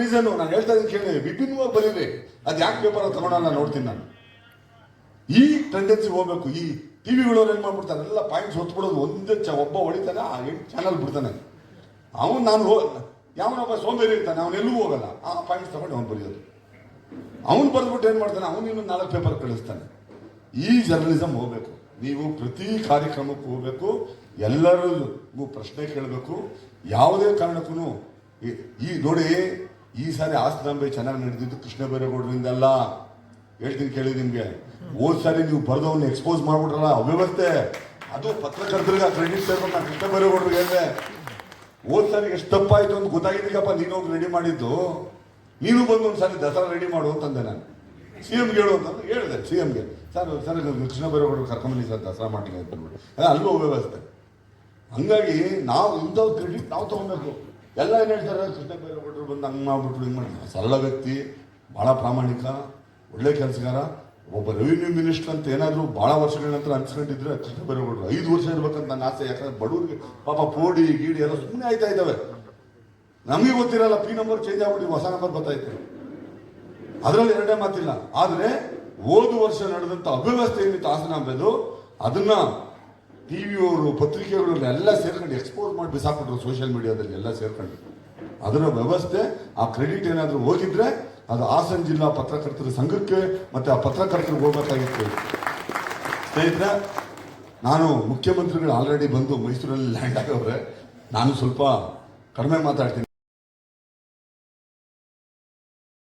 Reason ನಾನು ಹೇಳ್ತಾ ಇದ್ದೀನಿ ಕೇಳಿ ವಿಭಿನ್ನವಾಗಿ ಬರೀರಿ ಅದು ಯಾಕೆ ಪೇಪರ್ ತಗೊಂಡಲ್ಲ ನೋಡ್ತೀನಿ ನಾನು. ಈ ಟೆಂಡೆನ್ಸಿ ಹೋಗ್ಬೇಕು. ಈ ಟಿವಿಗಳವ್ರು ಏನ್ ಮಾಡ್ಬಿಡ್ತಾರೆ? ಎಲ್ಲ ಪಾಯಿಂಟ್ಸ್ ಹೊತ್ಬಿಡೋದು ಒಂದೇ ಚ ಒಬ್ಬ ಹೊಡಿತಾನೆ, ಆ ಎಂಟು ಚಾನಲ್ ಬಿಡ್ತಾನೆ. ಅವನು ನಾನು ಹೋ, ಯಾವನೊಬ್ಬ ಸೋಮೇರಿ ಇರ್ತಾನೆ, ಅವನು ಎಲ್ಲೂ ಹೋಗಲ್ಲ. ಆ ಪಾಯಿಂಟ್ಸ್ ತಗೊಂಡು ಅವ್ನು ಬರೆಯೋದು. ಅವನು ಬರೆದ್ಬಿಟ್ಟು ಏನು ಮಾಡ್ತಾನೆ? ಅವನು ಇನ್ನೊಂದು ನಾಲ್ಕು ಪೇಪರ್ ಕಳಿಸ್ತಾನೆ. ಈ ಜರ್ನಲಿಸಮ್ ಹೋಗ್ಬೇಕು. ನೀವು ಪ್ರತಿ ಕಾರ್ಯಕ್ರಮಕ್ಕೂ ಹೋಗಬೇಕು. ಎಲ್ಲರಿಗೂ ಪ್ರಶ್ನೆ ಕೇಳಬೇಕು. ಯಾವುದೇ ಕಾರಣಕ್ಕೂ ಈ ನೋಡಿ ಈ ಸಾರಿ ಆಸ್ತಾಂಬೆ ಚೆನ್ನಾಗಿ ನಡೆದಿದ್ದು ಕೃಷ್ಣ ಬೈರೇಗೌಡರಿಂದ ಅಲ್ಲ ಹೇಳ್ತೀನಿ ಕೇಳಿ ನಿಮ್ಗೆ. ಹೋದ್ ಸಾರಿ ನೀವು ಬರೆದವನ್ನ ಎಕ್ಸ್ಪೋಸ್ ಮಾಡ್ಬಿಟ್ರಲ್ಲ, ಅವ್ಯವಸ್ಥೆ. ಅದು ಪತ್ರಕರ್ತರಿಗೆ ಕ್ರೆಡಿಟ್ ಸೇರ್ಬೇಕು ನಾನು ಕೃಷ್ಣ ಬೈರೇಗೌಡರಿಗೆ ಹೇಳಿದೆ. ಹೋದ್ ಸಾರಿ ಎಷ್ಟು ತಪ್ಪಾಯ್ತು ಅಂತ ಗೊತ್ತಾಗಿದ್ದೀಗಪ್ಪ, ನೀನು ಹೋಗಿ ರೆಡಿ ಮಾಡಿದ್ದು. ನೀನು ಬಂದು ಒಂದು ಸಾರಿ ದಸರಾ ರೆಡಿ ಮಾಡು ಅಂತಂದೆ ನಾನು. ಸಿ ಎಮ್ಗೆ ಹೇಳು ಅಂತ ಹೇಳಿದೆ ಸಿ ಎಮ್ಗೆ ಸರ್ ಸರ್ ಕೃಷ್ಣ ಬೈರೇಗೌಡರು ಕರ್ಕೊಂಬನ್ನಿ ಸರ್, ದಸರಾ ಮಾಡ್ಲಿಕ್ಕೆ ಅಂತ ಅಲ್ಲೂ ಅವ್ಯವಸ್ಥೆ. ಹಂಗಾಗಿ ನಾವು ಇಂಥವ್ ಕ್ರೆಡಿಟ್ ನಾವು ತಗೊಬೇಕು. ಎಲ್ಲ ಏನು ಹೇಳ್ತಾರೆ ಕೃಷ್ಣ ಬೈರೇಗೌಡರು ಬಂದು ಹಂಗೆ ಮಾಡ್ಬಿಟ್ರು, ಹಿಂಗೆ ಮಾಡಿ ಸರಳ ವ್ಯಕ್ತಿ ಭಾಳ ಪ್ರಾಮಾಣಿಕ, ಒಳ್ಳೆ ಕೆಲಸಗಾರ. ಒಬ್ಬ ರೆವಿನ್ಯೂ ಮಿನಿಸ್ಟರ್ ಅಂತ ಏನಾದರೂ ಭಾಳ ವರ್ಷಗಳ ನಂತರ ಅನ್ಸ್ಕೊಂಡಿದ್ರೆ ಕೃಷ್ಣ ಬೈರೇಗೌಡರು ಐದು ವರ್ಷ ಇರ್ಬೇಕಂತ ನನ್ನ ಆಸೆ. ಯಾಕಂದ್ರೆ ಬಡವ್ರಿಗೆ ಪಾಪ ಪೋಡಿ, ಗೀಡಿ ಎಲ್ಲ ಸುಮ್ಮನೆ ಆಯ್ತಾ ಇದ್ದಾವೆ. ನಮಗೆ ಗೊತ್ತಿರಲ್ಲ ಪಿ ನಂಬರ್ ಚೇಂಜ್ ಆಗ್ಬಿಟ್ಟು ಹೊಸ ನಂಬರ್ ಬರ್ತಾಯಿತ್ತು ಅದರಲ್ಲಿ ಎರಡೇ ಮಾತಿಲ್ಲ. ಆದರೆ, ಹೋದ ವರ್ಷ ನಡೆದಂಥ ಅವ್ಯವಸ್ಥೆ ಏನಿತ್ತು ಹಾಸನಾಂಬೆದು ಅದನ್ನ ಟಿವಿಯವರು ಪತ್ರಿಕೆಗಳು ಎಲ್ಲ ಸೇರ್ಕೊಂಡು ಎಕ್ಸ್ಪೋರ್ಟ್ ಮಾಡಿ ಬಿಸಾಕ್ಬಿಟ್ರು ಸೋಷಿಯಲ್ ಮೀಡಿಯಾದಲ್ಲಿ ಎಲ್ಲ ಸೇರ್ಕೊಂಡು. ಅದರ ವ್ಯವಸ್ಥೆ, ಆ ಕ್ರೆಡಿಟ್ ಏನಾದರೂ ಹೋಗಿದ್ರೆ ಅದು ಹಾಸನ ಜಿಲ್ಲಾ ಪತ್ರಕರ್ತರ ಸಂಘಕ್ಕೆ ಮತ್ತು ಆ ಪತ್ರಕರ್ತರಿಗೆ ಹೋಗ್ಬೇಕಾಗಿತ್ತು. ಸ್ನೇಹಿತರೆ, ನಾನು ಮುಖ್ಯಮಂತ್ರಿಗಳು ಆಲ್ರೆಡಿ ಬಂದು ಮೈಸೂರಲ್ಲಿ ಲ್ಯಾಂಡ್ ಆಗವ್ರೆ ನಾನು ಸ್ವಲ್ಪ ಕಡಿಮೆ ಮಾತಾಡ್ತೀನಿ.